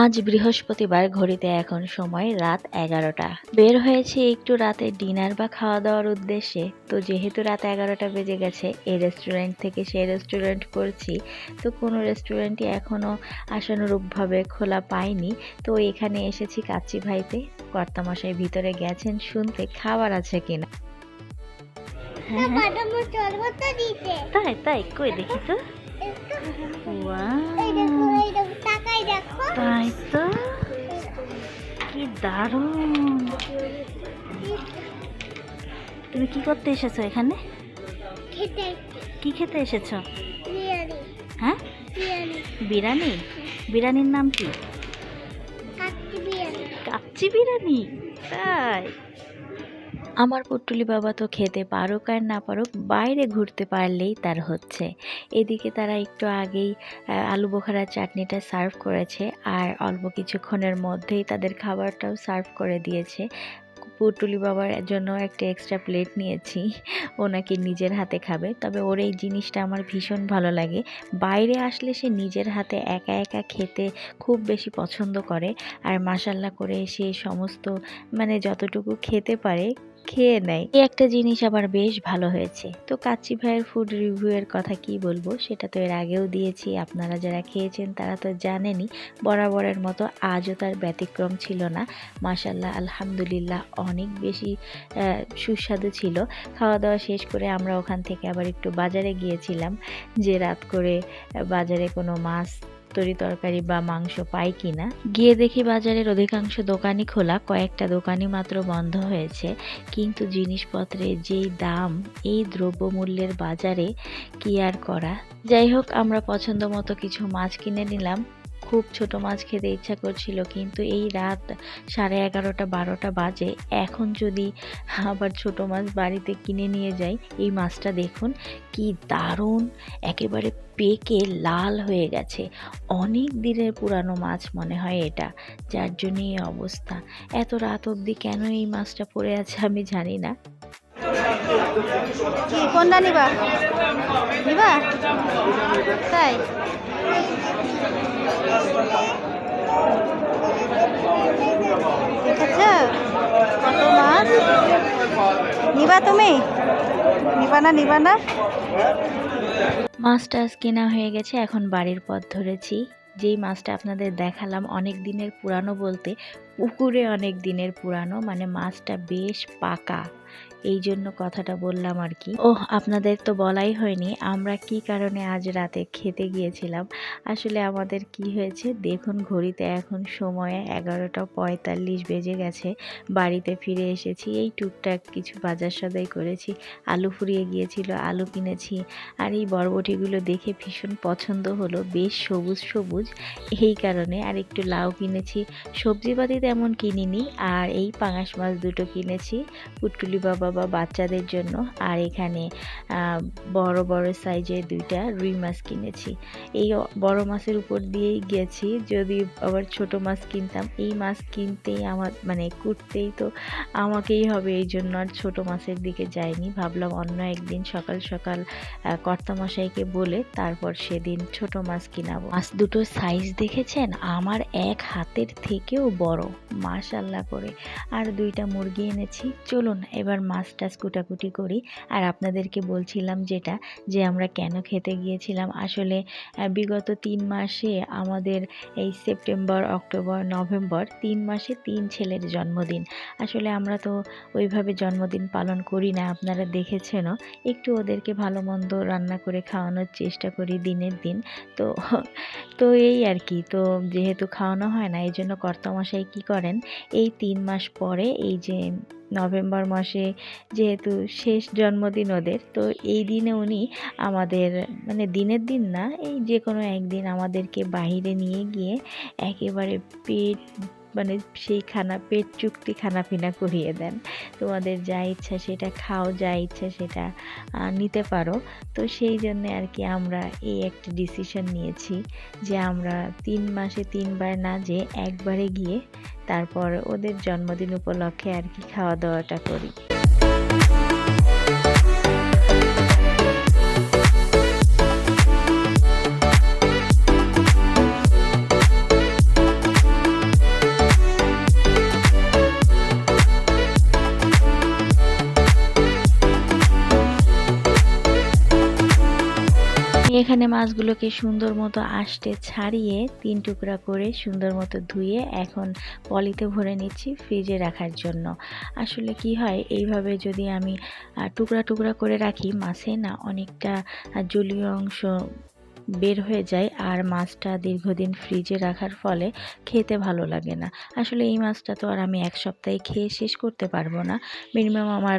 আজ বৃহস্পতিবার ঘড়িতে এখন সময় রাত এগারোটা। বের হয়েছি একটু রাতে ডিনার বা খাওয়া দাওয়ার উদ্দেশ্যে। তো যেহেতু রাত এগারোটা বেজে গেছে এই রেস্টুরেন্ট থেকে সেই রেস্টুরেন্ট করছি। তো কোনো রেস্টুরেন্টই এখনও আশানুরূপভাবে খোলা পাইনি। তো এখানে এসেছি কাচ্চি ভাইতে। কর্তামশাই ভিতরে গেছেন শুনতে খাবার আছে কিনা। হ্যাঁ, হ্যাঁ। তাই তাই কই দেখি তো? তাই তো? কি দারুণ। তুমি কি করতে এসেছ এখানে? খেতে। কি খেতে এসেছ? হ্যাঁ? বিরিয়ানি। বিরিয়ানি? বিরিয়ানির নাম কি? কাচ্চি বিরিয়ানি। তাই। আমার পুটুলি বাবা তো খেতে পারুক আর না পারুক, বাইরে ঘুরতে পারলেই তার হচ্ছে। এদিকে তারা একটু আগেই আলু বোখারার চাটনিটা সার্ভ করেছে আর অল্প কিছুক্ষণের মধ্যেই তাদের খাবারটাও সার্ভ করে দিয়েছে। পুটুলি বাবার জন্য একটা এক্সট্রা প্লেট নিয়েছি, ও নাকি নিজের হাতে খাবে। তবে ওর এই জিনিসটা আমার ভীষণ ভালো লাগে। বাইরে আসলে সে নিজের হাতে একা একা খেতে খুব বেশি পছন্দ করে। আর মাসাল্লা করে সে সমস্ত মানে যতটুকু খেতে পারে খেয়ে নেয়। এই একটা জিনিস আবার বেশ ভালো হয়েছে। তো কাচ্চি ভাইয়ের ফুড রিভিউয়ের কথা কি বলব? সেটা তো এর আগেও দিয়েছি, আপনারা যারা খেয়েছেন তারা তো জানেনই। বরাবরের মতো আজও তার ব্যতিক্রম ছিল না। মাসাল্লাহ আলহামদুলিল্লাহ অনেক বেশি সুস্বাদু ছিল। খাওয়া দাওয়া শেষ করে আমরা ওখান থেকে আবার একটু বাজারে গিয়েছিলাম। যে রাত করে বাজারে কোনো মাছ তরি তরকারি বা মাংস পাই কিনা? গিয়ে দেখি বাজারের অধিকাংশ দোকানই খোলা, কয়েকটা দোকানই মাত্র বন্ধ হয়েছে। কিন্তু জিনিসপত্রের যেই দাম, এই দ্রব্যমূল্যের বাজারে কি আর করা? যাই হোক, আমরা পছন্দ মতো কিছু মাছ কিনে নিলাম। খুব ছোট মাছ খেতে ইচ্ছা করছিল, কিন্তু এই রাত সাড়ে এগারোটা বারোটা বাজে। এখন যদি আবার ছোট মাছ বাড়িতে কিনে নিয়ে যাই, এই মাছটা দেখুন কি দারুণ, একেবারে পেকে লাল হয়ে গেছে। অনেক দিনের পুরানো মাছ মনে হয় এটা, যার জন্য এই অবস্থা। এত রাত অবধি কেন এই মাছটা পড়ে আছে আমি জানি না। কি কোনটা নিবা? নিবা? তাই? দেখেছ? মাছ নিবা তুমি? নিবা না নিবা না? মাছ টাছ কেনা হয়ে গেছে, এখন বাড়ির পথ ধরেছি। যেই মাছটা আপনাদের দেখালাম, অনেক দিনের পুরানো বলতে পুকুরে অনেক দিনের পুরানো মানে মাছটা বেশ পাকা। এই জন্য কথাটা বললাম আর কি। ও আপনাদের তো বলাই হয়নি, আমরা কি কারণে আজ রাতে খেতে গিয়েছিলাম? আসলে আমাদের কি হয়েছে? দেখুন, ঘড়িতে এখন সময় এগারোটা পঁয়তাল্লিশ বেজে গেছে, বাড়িতে ফিরে এসেছি, এই টুকটাক কিছু বাজার সদাই করেছি, আলু ফুরিয়ে গিয়েছিল, আলু কিনেছি, আর এই বরবটিগুলো দেখে ভীষণ পছন্দ হলো, বেশ সবুজ সবুজ, এই কারণে আর একটু লাউ কিনেছি, সবজিপাতি তেমন কিনিনি, আর এই পাঙাশ মাছ দুটো কিনেছি পুটুলি বাবা বা বাচ্চাদের জন্য। আর এখানে বড় বড় সাইজের দুইটা রুই মাছ কিনেছি। এই বড় মাছের উপর দিয়েই গেছি। যদি আবার ছোট মাছ কিনতাম, এই মাছ কিনতেই আমার মানে কুটতেই তো আমাকেই হবে, এই জন্য আর ছোট মাছের দিকে যাইনি। ভাবলাম অন্য একদিন সকাল সকাল কর্তামশাইকে বলে তারপর সেদিন ছোট মাছ কিনাবো। মাছ দুটোর সাইজ দেখেছেন? আমার এক হাতের থেকেও বড়। মাশাল্লাহ করে। আর দুইটা মুরগি এনেছি। চলুন, এবার মাছ টাছ কুটাকুটি করি। আর আপনাদেরকে বলছিলাম যেটা, যে আমরা কেন খেতে গিয়েছিলাম? আসলে বিগত তিন মাসে আমাদের এই সেপ্টেম্বর, অক্টোবর, নভেম্বর তিন মাসে তিন ছেলের জন্মদিন। আসলে আমরা তো ওইভাবে জন্মদিন পালন করি না, আপনারা দেখেছেনও। একটু ওদেরকে ভালো মন্দ রান্না করে খাওয়ানোর চেষ্টা করি দিনের দিন। তো তো এই আর কি, তো যেহেতু খাওয়ানো হয় না এই জন্য কর্তামশাই কী করেন, এই তিন মাস পরে এই যে নভেম্বর মাসে যেহেতু শেষ জন্মদিন ওদের, তো এই দিনে উনি আমাদের মানে দিনের দিন না, এই যে কোনো একদিন আমাদেরকে বাহিরে নিয়ে গিয়ে একেবারে পেট মানে সেই খানা পেট চুক্তি খানা পিনা করিয়ে দেন। তোমাদের যা ইচ্ছা সেটা খাও, যা ইচ্ছা সেটা নিতে পারো। তো সেই জন্য আর কি আমরা এই একটা ডিসিশন নিয়েছি যে আমরা তিন মাসে তিনবার না যে একবারে গিয়ে তারপর ওদের জন্মদিন উপলক্ষে আর কি খাওয়া দাওয়াটা করি। এখানে মাছগুলোকে সুন্দর মতো আষ্টে ছাড়িয়ে তিন টুকরা করে সুন্দর মতো ধুয়ে এখন পলিতে ভরে নিচ্ছি ফ্রিজে রাখার জন্য। আসলে কি হয়, এইভাবে যদি আমি টুকরা টুকরা করে রাখি, মাছে না অনেকটা জলীয় অংশ বের হয়ে যায় আর মাছটা দীর্ঘদিন ফ্রিজে রাখার ফলে খেতে ভালো লাগে না। আসলে এই মাছটা তো আর আমি এক সপ্তাহে খেয়ে শেষ করতে পারব না। মিনিমাম আমার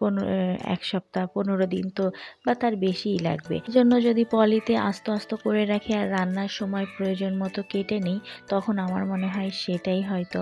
পনেরো এক সপ্তাহ, পনেরো দিন তো বা তার বেশিই লাগবে। জন্য যদি পলিতে আস্তে আস্তে করে রাখি আর রান্নার সময় প্রয়োজন মতো কেটে নিই, তখন আমার মনে হয় সেটাই হয়তো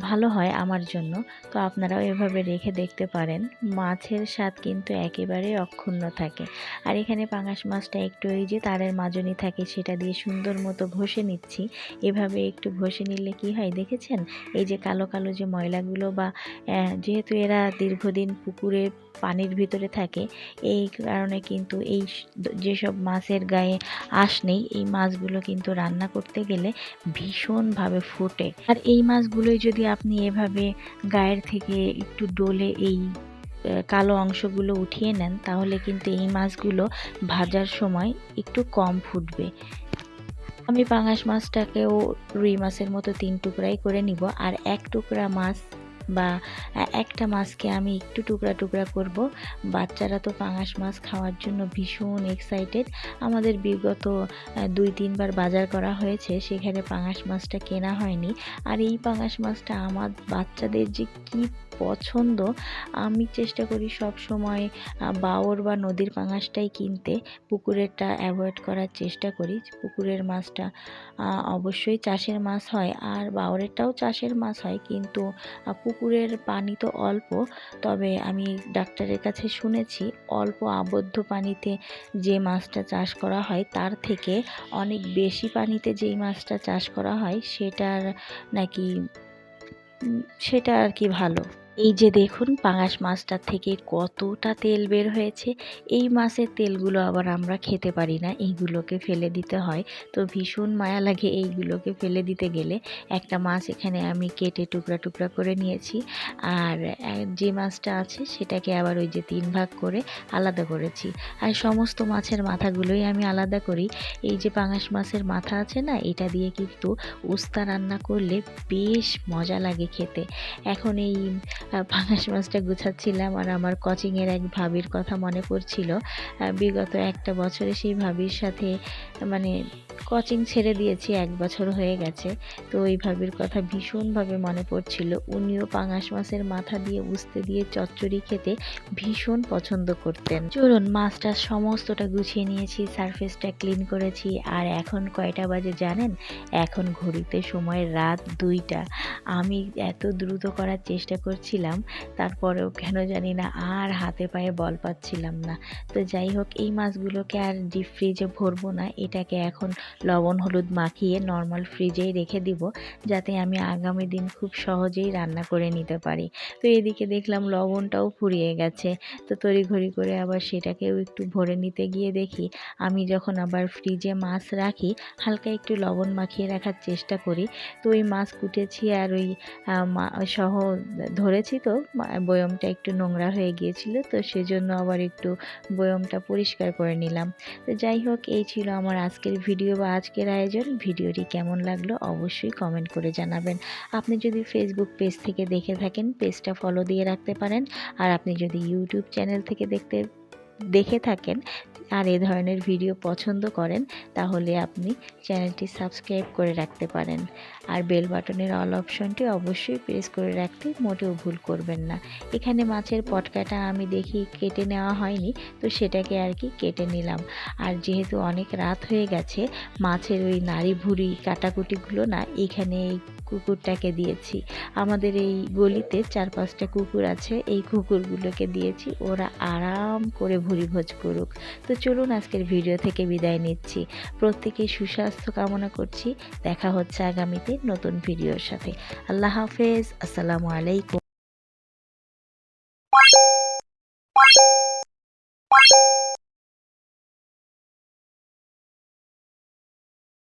ভালো হয় আমার জন্য। তো আপনারাও এভাবে রেখে দেখতে পারেন। মাছের স্বাদ কিন্তু একেবারে অক্ষুণ্ণ থাকে। আর এখানে পাঙাশ মাছটা একটু এই যে তারের মাজনি থাকে, সেটা দিয়ে সুন্দর মতো ঘষে নিচ্ছি। এভাবে একটু ঘষে নিলে কি হয় দেখেছেন? এই যে কালো কালো যে ময়লাগুলো বা যেহেতু এরা দীর্ঘদিন পুকুরে পানির ভিতরে থাকে, এই কারণে কিন্তু এই যেসব মাছের গায়ে আঁশ নেই, এই মাছগুলো কিন্তু রান্না করতে গেলে ভীষণভাবে ফোটে। আর এই মাছগুলোই যদি আপনি এভাবে গায়ের থেকে একটু ডলে এই কালো অংশগুলো উঠিয়ে নেন, তাহলে কিন্তু এই মাছগুলো ভাজার সময় একটু কম ফুটবে। আমি পাঙাশ মাছটাকেও রুই মাছের মতো তিন টুকরাই করে নিব, আর এক টুকরা মাছ বা একটা মাছকে আমি একটু টুকরা টুকরা করব। বাচ্চারা তো পাঙাশ মাছ খাওয়ার জন্য ভীষণ এক্সাইটেড আমাদের বিগত দুই তিনবার বাজার করা হয়েছে, সেখানে পাঙাশ মাছটা কেনা হয়নি। আর এই পাঙাশ মাছটা আমার বাচ্চাদের যে কি পছন্দ, আমি চেষ্টা করি সব সময় বাওর বা নদীর পাঙাশটাই কিনতে। পুকুরেরটা অ্যাভয়েড করার চেষ্টা করি। পুকুরের মাছটা অবশ্যই চাষের মাছ হয় আর বাওরেরটাও চাষের মাছ হয় কিন্তু পুকুরের পানি তো অল্প। তবে আমি ডাক্তারের কাছে শুনেছি, অল্প আবদ্ধ পানিতে যে মাছটা চাষ করা হয় তার থেকে অনেক বেশি পানিতে যেই মাছটা চাষ করা হয় সেটার নাকি সেটা আর কি ভালো। এই যে দেখুন পাঙাশ মাছটার থেকে কতটা তেল বের হয়েছে, এই মাছের তেলগুলো আবার আমরা খেতে পারি না, এইগুলোকে ফেলে দিতে হয়। তো ভীষণ মায়া লাগে এইগুলোকে ফেলে দিতে গেলে। একটা মাছ এখানে আমি কেটে টুকরা টুকরা করে নিয়েছি আর যে মাছটা আছে সেটাকে আবার ওই যে তিন ভাগ করে আলাদা করেছি। আর সমস্ত মাছের মাথাগুলোই আমি আলাদা করি। এই যে পাঙাশ মাছের মাথা আছে না, এটা দিয়ে কিন্তু উস্তা রান্না করলে বেশ মজা লাগে খেতে। এখন এই পাঙাশ মাছটা গুছাচ্ছিলাম আর আমার কোচিংয়ের এক ভাবির কথা মনে পড়ছিল। বিগত একটা বছরে সেই ভাবির সাথে মানে কোচিং ছেড়ে দিয়েছি, এক বছর হয়ে গেছে। তো ওই ভাবির কথা ভীষণভাবে মনে পড়ছিল। উনিও পাঙাশ মাছের মাথা দিয়ে উস্তে দিয়ে চচ্চড়ি খেতে ভীষণ পছন্দ করতেন। চলুন মাছটা সমস্তটা গুছিয়ে নিয়েছি সারফেসটা ক্লিন করেছি। আর এখন কয়টা বাজে জানেন? এখন ঘড়িতে সময় রাত দুইটা। আমি এত দ্রুত করার চেষ্টা করছিলাম, তারপরেও কেন জানি না আর হাতে পায়ে বল পাচ্ছিলাম না। তো যাই হোক, এই মাছগুলোকে আর ডিপ ফ্রিজে ভরবো না এটাকে এখন লবণ, হলুদ মাখিয়ে নর্মাল ফ্রিজেই রেখে দিব, যাতে আমি আগামী দিন খুব সহজেই রান্না করে নিতে পারি। তো এদিকে দেখলাম লবণটাও ফুরিয়ে গেছে। তো তড়িঘড়ি করে আবার সেটাকেও একটু ভরে নিতে গিয়ে দেখি, আমি যখন আবার ফ্রিজে মাছ রাখি, হালকা একটু লবণ মাখিয়ে রাখার চেষ্টা করি। তো ওই মাছ কুটেছি আর ওই সহ ধরেছি তো বয়মটা একটু নোংরা হয়ে গিয়েছিল, তো সেজন্য আবার একটু বয়মটা পরিষ্কার করে নিলাম। তো যাই হোক, এই ছিল আমার আজকের ভিডিও বা আজকের আয়োজন ভিডিওটি কেমন লাগল অবশ্যই কমেন্ট করে জানাবেন। আপনি যদি ফেসবুক পেজ থেকে দেখে থাকেন পেজটা ফলো দিয়ে রাখতে পারেন। আর আপনি যদি ইউটিউব চ্যানেল থেকে দেখতে দেখে থাকেন আর এ ধরনের ভিডিও পছন্দ করেন, তাহলে আপনি চ্যানেলটি সাবস্ক্রাইব করে রাখতে পারেন। আর বেল বাটনের অল অপশনটি অবশ্যই প্রেস করে রাখতে মোটেও ভুল করবেন না। এখানে মাছের পটকাটা আমি দেখি কেটে নেওয়া হয়নি, তো সেটাকে আর কি কেটে নিলাম। আর যেহেতু অনেক রাত হয়ে গেছে, মাছের ওই নাড়ি ভুড়ি কাটাকুটিগুলো না এখানে কুকুরটাকে দিয়েছি। আমাদের এই গলিতে চার পাঁচটা কুকুর আছে, এই কুকুরগুলোকে দিয়েছি। ওরা আরাম করে ভুরিভোজ করুক। তো চলুন আজকের ভিডিও থেকে বিদায় নিচ্ছি। প্রত্যেকে সুস্বাস্থ্য কামনা করছি। দেখা হচ্ছে আগামীতে নতুন ভিডিওর সাথে। আল্লাহ হাফেজ। আসসালামু আলাইকুম।